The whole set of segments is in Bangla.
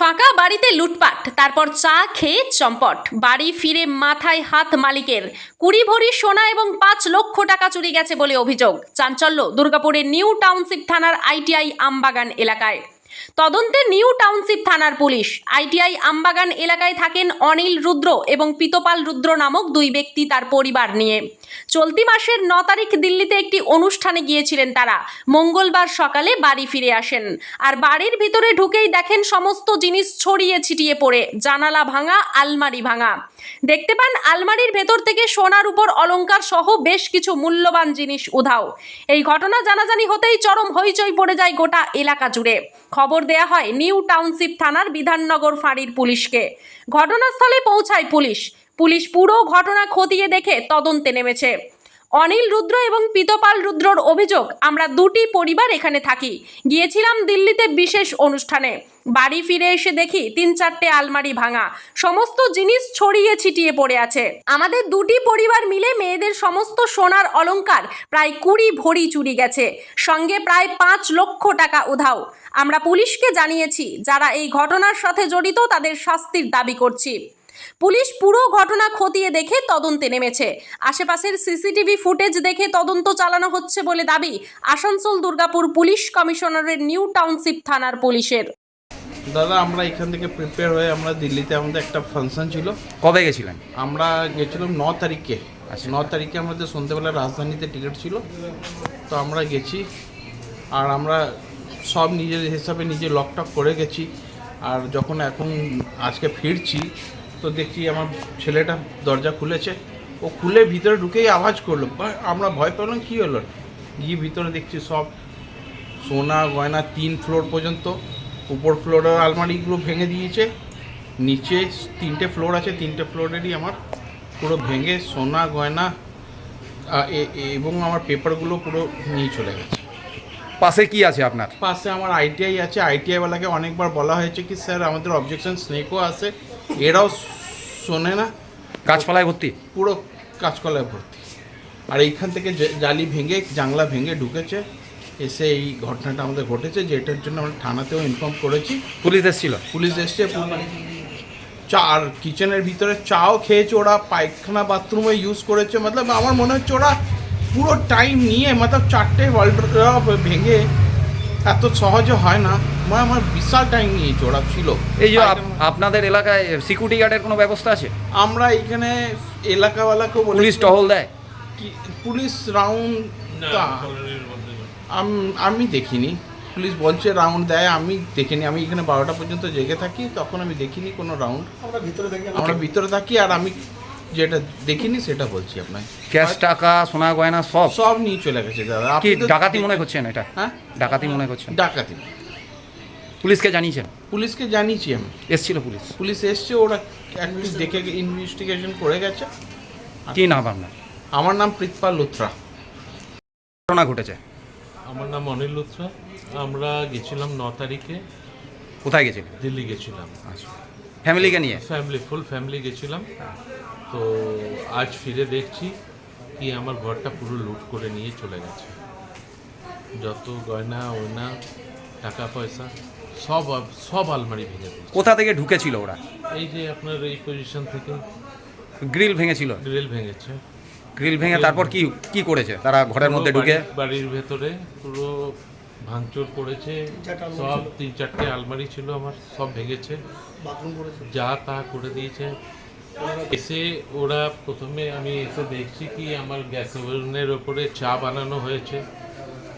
ফাঁকা বাড়িতে লুটপাট, তারপর চা খেয়ে চম্পট। বাড়ি ফিরে মাথায় হাত মালিকের। কুড়ি ভরি সোনা এবং পাঁচ লক্ষ টাকা চুরি গেছে বলে অভিযোগ। চাঞ্চল্য, দুর্গাপুরের নিউ টাউনশিপ থানার আইটিআই আমবাগান এলাকায়। তদন্তে নিউ টাউনশিপ থানার পুলিশ। আইটিআই আমবাগান এলাকায় থাকেন অনিল রুদ্র এবং পিতপাল রুদ্র নামক দুই ব্যক্তি তার পরিবার নিয়ে। চলতি মাসের ন তারিখ দিল্লিতে একটি অনুষ্ঠানে গিয়েছিলেন তারা। মঙ্গলবার সকালে বাড়ি ফিরে আসেন। আর বাড়ির ভিতরে ঢুকেই দেখেন সমস্ত জিনিস ছড়িয়ে ছিটিয়ে পড়ে। জানালা ভাঙা, আলমারি ভাঙা। দেখতে পান আলমারির ভেতর থেকে সোনার উপর অলঙ্কার সহ বেশ কিছু মূল্যবান জিনিস উধাও। এই ঘটনা জানাজানি হতেই চরম হইচই পড়ে যায় গোটা এলাকা জুড়ে। খবর দেয়া হয় নিউ টাউনশিপ থানার বিধাননগর ফাঁড়ির পুলিশকে। ঘটনাস্থলে পৌঁছায় পুলিশ। পুলিশ পুরো ঘটনা খতিয়ে দেখে তদন্তে নেমেছে। অনিল রুদ্র এবং পিতপাল রুদ্রর অভিযোগ, আমরা দুটি পরিবার এখানে থাকি। গিয়েছিলাম দিল্লিতে বিশেষ অনুষ্ঠানে। বাড়ি ফিরে এসে দেখি তিন চারটে আলমারি ভাঙা। সমস্ত জিনিস ছড়িয়ে ছিটিয়ে পড়ে আছে। আমাদের দুটি পরিবার মিলে মেয়েদের সমস্ত সোনার অলংকার প্রায় কুড়ি ভরি চুরি গেছে। সঙ্গে প্রায় পাঁচ লক্ষ টাকা উধাও। আমরা পুলিশকে জানিয়েছি, যারা এই ঘটনার সাথে জড়িত তাদের শাস্তির দাবি করছি। পুলিশ পুরো ঘটনা খতিয়ে দেখে তদন্তে নেমেছে। আশেপাশের সিসিটিভি ফুটেজ দেখে তদন্ত চালানো হচ্ছে বলে দাবি আসানসোল দুর্গাপুর পুলিশ কমিশনারের নিউ টাউনশিপ থানার পুলিশের। দাদা আমরা এখান থেকে প্রিপেয়ার হয়ে আমরা দিল্লিতে আমাদের একটা ফাংশন ছিল। কবে গেছিলেন? আমরা গেছিলাম ন তারিখে। আচ্ছা। ন তারিখে আমাদের সন্ধ্যেবেলা রাজধানীতে টিকিট ছিল। তো আমরা গেছি আর আমরা সব নিজের হিসাবে নিজে লকটক করে গেছি। আর যখন এখন আজকে ফিরছি তো দেখছি আমার ছেলেটা দরজা খুলেছে। ও খুলে ভিতরে ঢুকেই আওয়াজ করল আমরা ভয় পেলাম কী হলো? গিয়ে ভিতরে দেখছি সব সোনা গয়না তিন ফ্লোর পর্যন্ত। উপর ফ্লোরের আলমারিগুলো ভেঙে দিয়েছে। নিচে তিনটে ফ্লোর আছে তিনটে ফ্লোরেরই আমার পুরো ভেঙে সোনা গয়না এবং আমার পেপারগুলো পুরো নিয়ে চলে গেছে। পাশে কি আছে আপনার? পাশে আমার আইটিআই আছে। আইটিআইওয়ালাকে অনেকবার বলা হয়েছে কি স্যার আমাদের অবজেকশন স্নেকও আছে। এরাও শোনে না। গাছপালায় ভর্তি? পুরো কাঁচকলায় ভর্তি। আর এইখান থেকে জালি ভেঙে জানলা ভেঙে ঢুকেছে। এসে এই ঘটনাটা আমাদের ঘটেছে যেটার জন্য আমরা থানাতেও ইনফর্ম করেছি। পুলিশ এসেছিল? পুলিশ এসছে চা আর কিচেনের ভিতরে চাও খেয়েছে ওরা পায়খানা বাথরুমে ইউজ করেছে। মতলব আমার মনে হচ্ছে ওরা পুরো টাইম নিয়ে মতলব চারটে ওয়ার্ল্ড ভেঙে এত সহজে হয় না। মানে আমার বিশাল টাইম নিয়েছে ওরা ছিল। এই যে আপনাদের এলাকায় সিকিউরিটি গার্ডের কোনো ব্যবস্থা আছে? আমরা এখানে এলাকাওয়ালাকেও বলে পুলিশ টহল দেয়? কি পুলিশ রাউন্ড আমি দেখিনি। পুলিশ বলছে রাউন্ড দেয় আমি দেখিনি। আমি এখানে বারোটা পর্যন্ত জেগে থাকি তখন আমি দেখিনি কোনো রাউন্ড আমরা ভিতরে থাকি আমরা ভিতরে থাকি আর আমি যেটা দেখিনি সেটা বলছি আপনাকে। ক্যাশ টাকা সোনা গয়না সব? সব নিয়ে চলে গেছে দাদা। কি আপনি তো ডাকাতি মনে করছেন এটা? হ্যাঁ? ডাকাতি মনে করছেন ডাকাতি। পুলিশকে জানিয়েছেন? পুলিশকে জানিয়েছি আমি। এসছিল পুলিশ? পুলিশ এসছে ওরা একটু দেখে ইনভেস্টিগেশন করে গেছে। কি নাম আপনার? আমার নাম প্রীতপাল লুথরা। ঘটনা ঘটেছে? আমার নাম অনিল লুথরা। আমরা গেছিলাম ন তারিখে। কোথায় গেছিলেন? দিল্লি গেছিলাম। আচ্ছা। ফ্যামিলিকে নিয়ে? ফ্যামিলি ফুল ফ্যামিলি গেছিলাম। তো আজ ফিরে দেখছি কি আমার ঘরটা পুরো লুট করে নিয়ে চলে গেছে। যত গয়না ওয়না টাকা পয়সা সব সব আলমারি ভেঙে দিয়েছে। কোথা থেকে ঢুকেছিল ওরা? এই যে আপনার এই পজিশন থেকে। গ্রিল ভেঙেছিল? গ্রিল ভেঙেছে। গ্রিল ভেঙে তারপর কি কি করেছে? তারা ঘরের মধ্যে ঢুকে? বাড়ির- বাড়ির ভেতরে পুরো ভাঙচুর করেছে। সব তিন চারটে আলমারি ছিল আমার সব ভেঙেছে। যা তা করে দিয়েছে। এসে ওরা প্রথমে আমি এসে দেখছি কি আমার গ্যাস ওভেনের ওপরে চা বানানো হয়েছে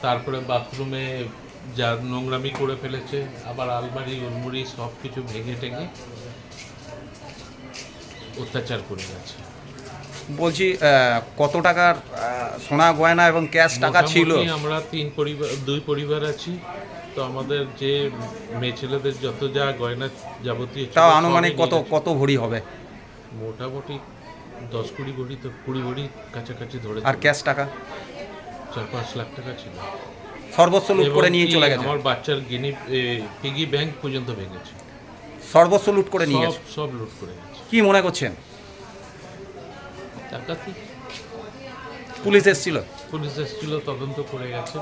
তারপরে বাথরুমে যা নোংরামি করে ফেলেছে আবার আলমারি উলমুড়ি সব কিছু ভেঙে টেঙে অত্যাচার করে গেছে। বলছি কত টাকার সোনা গয়না এবং ক্যাশ টাকা ছিল? আমরা তিন পরিবার দুই পরিবার আছি তো আমাদের যে মেয়ে ছেলেদের যত যা গয়না যাবতীয় তাও আনুমানিক কত কত ভরি হবে? মোটামুটি দশ কুড়ি ভরি তো কুড়ি ভরি কাছাকাছি ধরে আর ক্যাশ টাকা? চার পাঁচ লাখ টাকা ছিল। সর্বস্ব লুট করে নিয়ে চলে গেছে? আমার বাচ্চার গিনি পিগি ব্যাংক পর্যন্ত ভেঙেছে। সর্বস্ব লুট করে নিয়ে গেছে? সব লুট করে গেছে। কি মনে করছেন? ডাকাতি পুলিশ এসেছিল? পুলিশ এসেছিল তদন্ত করে গেছে।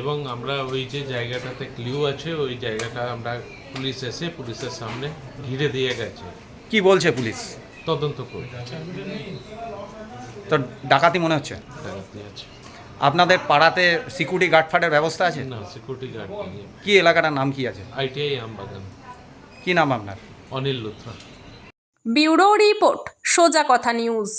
এবং আমরা ওই যে জায়গাটাতে ক্লিউ আছে ওই জায়গাটা আমরা পুলিশ এসে পুলিশের সামনে ঘিরে দিয়ে গেছে। কি বলছে পুলিশ? তদন্ত করে তো ডাকাতি মনে হচ্ছে? আছে। আপনাদের পাড়াতে সিকিউরিটি গার্ড ফাটের ব্যবস্থা আছে? না সিকিউরিটি গার্ড নেই। কি এলাকাটার নাম কি আছে? আইটিআই আমবাগান। কি নাম আপনার? অনিল লুথরা। ব্যুরো রিপোর্ট সোজা কথা নিউজ।